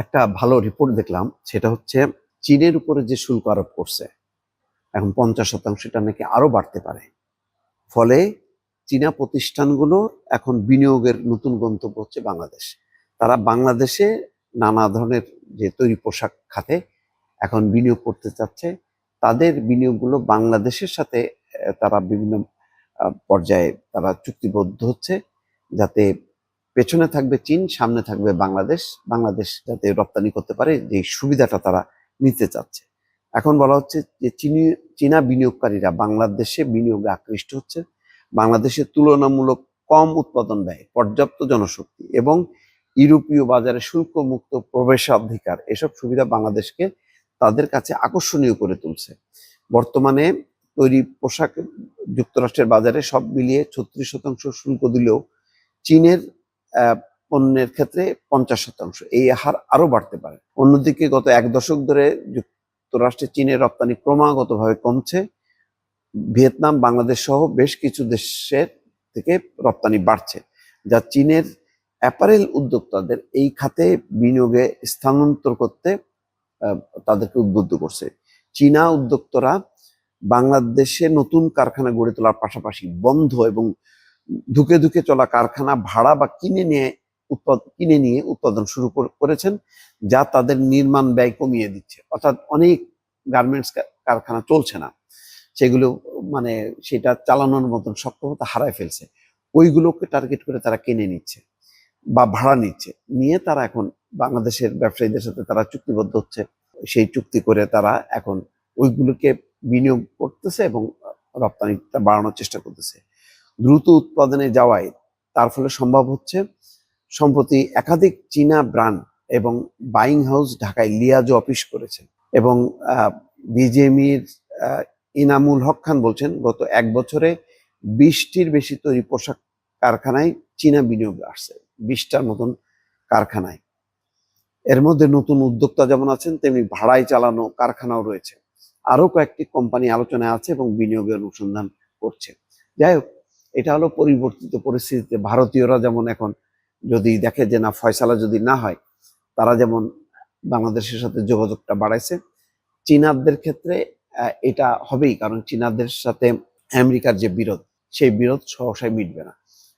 একটা ভালো রিপোর্ট দেখলাম, সেটা হচ্ছে চীনের উপরে যে শুল্ক আরোপ করছে, এখন পঞ্চাশ শতাংশ এটা নাকি আরও বাড়তে পারে। ফলে চীনা প্রতিষ্ঠানগুলোর এখন বিনিয়োগের নতুন গন্তব্য হচ্ছে বাংলাদেশ। তারা বাংলাদেশে নানা ধরনের যে তৈরি পোশাক খাতে এখন বিনিয়োগ করতে চাচ্ছে। তাদের বিনিয়োগগুলো বাংলাদেশের সাথে তারা বিভিন্ন পর্যায়ে তারা চুক্তিবদ্ধ হচ্ছে, যাতে পেছনে থাকবে চীন, সামনে থাকবে বাংলাদেশ। বাংলাদেশ যাতে রপ্তানি করতে পারে যে সুবিধাটা তারা নিতে চাচ্ছে। এখন বলা হচ্ছে যে চীনি, চীনা বিনিয়োগকারীরা বাংলাদেশে বিনিয়োগে আকৃষ্ট হচ্ছে। বাংলাদেশে তুলনামূলক কম উৎপাদন ব্যয়, পর্যাপ্ত জনশক্তি এবং ইউরোপীয় বাজারে শুল্ক মুক্ত প্রবেশাধিকার, এসব সুবিধা বাংলাদেশকে তাদের কাছে আকর্ষণীয় করে তুলছে। বর্তমানে তৈরি পোশাক যুক্তরাষ্ট্রের বাজারে সব মিলিয়ে ছত্রিশ শতাংশ শুল্ক দিলেও চীনের পণ্যের ক্ষেত্রে পঞ্চাশ শতাংশ। এই হার আরও বাড়তে পারে। অন্যদিকে গত এক দশক ধরে যুক্তরাষ্ট্রে চীনের রপ্তানি ক্রমাগতভাবে কমছে। ভিয়েতনাম, বাংলাদেশ সহ বেশ কিছু দেশের থেকে রপ্তানি বাড়ছে, যা চীনের অ্যাপারেল উদ্যোক্তাদের এই খাতে বিনিয়োগে স্থানান্তর করতে তাদেরকে উদ্বুদ্ধ করছে। চীনা উদ্যোক্তরা বাংলাদেশে নতুন কারখানা গড়ে তোলার পাশাপাশি বন্ধ এবং ধুকে ধুকে চলা কারখানা, ভাড়া বা কিনে নিয়ে উৎপাদ, কিনে নিয়ে উৎপাদন শুরু কর- করেছেন, যা তাদের নির্মাণ ব্যয় কমিয়ে দিচ্ছে। অর্থাৎ অনেক গার্মেন্টস কারখানা চলছে না। সেগুলো মানে সেটা চালানোর মতন সক্ষমতা হারায় ফেলছে। ওইগুলোকে টার্গেট করে তারা কিনে নিচ্ছে বা ভাড়া নিচ্ছে। নিয়ে তারা এখন বাংলাদেশের ব্যবসায়ীদের সাথে তারা চুক্তিবদ্ধ হচ্ছে। সেই চুক্তি করে তারা এখন ওইগুলোকে বিনিয়োগ করতেছে এবং রপ্তানিটা বাড়ানোর চেষ্টা করতেছে। দ্রুত উৎপাদনে যাওয়ায় তার ফলে সম্ভব হচ্ছে। সম্প্রতি একাধিক চীনা ব্র্যান্ড এবং বাইং হাউস ঢাকায় লিয়াজো অফিস করেছে এবং বিজেমির ইনামুল হক খান বলছেন, গত এক বছরে বিশটির বেশি তৈরি পোশাক কারখানায় চীনা বিনিয়োগ আসছে, বিশটার মতন কারখানায়। এর মধ্যে নতুন উদ্যোক্তা যেমন আছেন, তেমনি ভাড়ায় চালানো কারখানাও রয়েছে। আরও কয়েকটি কোম্পানি আলোচনায় আছে এবং বিনিয়োগের অনুসন্ধান করছে। যাই হোক এটা হলো পরিবর্তিত পরিস্থিতিতে ভারতীয়রা যেমন এখন যদি দেখে যে না, ফয়সালা যদি না হয়, তারা যেমন বাংলাদেশের সাথে যোগাযোগটা বাড়াইছে, চীনাদের ক্ষেত্রে এটা হবেই, কারণ চীনাদের সাথে আমেরিকার যে বিরোধ, সেই বিরোধ সহসায় মিটবে না।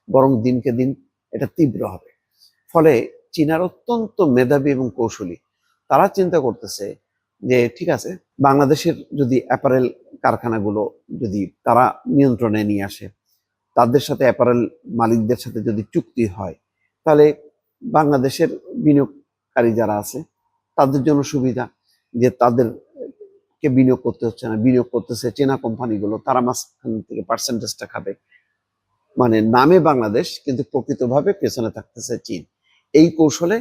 বরং দিনকে দিন এটা তীব্র হবে। ফলে চীনার অত্যন্ত মেধাবী এবং কৌশলী, তারা চিন্তা করতেছে যে, ঠিক আছে, বাংলাদেশের যদি অ্যাপারেল কারখানাগুলো যদি তারা নিয়ন্ত্রণে নিয়ে আসে তাদের সাথে অ্যাপারেল মালিকদের সাথে যদি চুক্তি হয়, তাহলে বাংলাদেশের বিনিয়োগকারী যারা আছে, তাদের জন্য সুবিধা যে তাদেরকে বিনিয়োগ করতে হচ্ছে না। বিনিয়োগ করতেছে চেনা কোম্পানিগুলো, তারা মাঝখান থেকে পার্সেন্টেজটা খাবে। মানে নামে বাংলাদেশ, কিন্তু প্রকৃতভাবে পেছনে থাকতেছে চীন। এই কৌশলে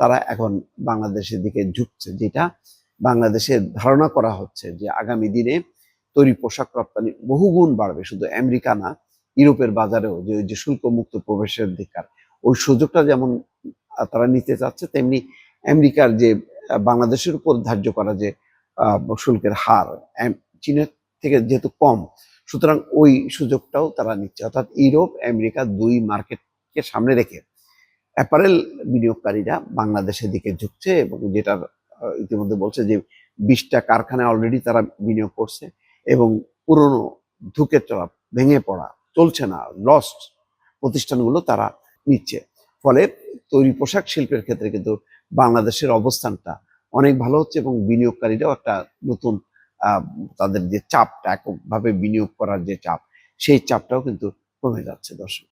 তারা এখন বাংলাদেশের দিকে ঝুঁকছে, যেটা বাংলাদেশে ধারণা করা হচ্ছে যে আগামী দিনে তৈরি পোশাক রপ্তানি বহুগুণ বাড়বে। শুধু আমেরিকা না ইউরোপের বাজারেও যে যে প্রবেশের অধিকার ওই সুযোগটা যেমন তারা নিতে চাচ্ছে, তেমনি আমেরিকার যে বাংলাদেশের উপর ধার্য করা যে শুল্কের হার চীনের থেকে যেহেতু কম, সুতরাং ওই সুযোগটাও তারা নিচ্ছে। অর্থাৎ ইউরোপ, আমেরিকা দুই মার্কেটকে সামনে রেখে অ্যাপারেল বিনিয়োগকারীরা বাংলাদেশের দিকে ঝুঁকছে এবং যেটা ইতিমধ্যে বলছে যে বিশটা কারখানায় অলরেডি তারা বিনিয়োগ করছে এবং পুরনো ধুকে চলা ভেঙে পড়া চলছে না লস্ট প্রতিষ্ঠানগুলো তারা নিচ্ছে। ফলে তৈরি পোশাক শিল্পের ক্ষেত্রে কিন্তু বাংলাদেশের অবস্থানটা অনেক ভালো হচ্ছে এবং বিনিয়োগকারীরাও একটা নতুন তাদের যে চাপটা, এককভাবে বিনিয়োগ করার যে চাপ, সেই চাপটাও কিন্তু কমে যাচ্ছে দর্শক।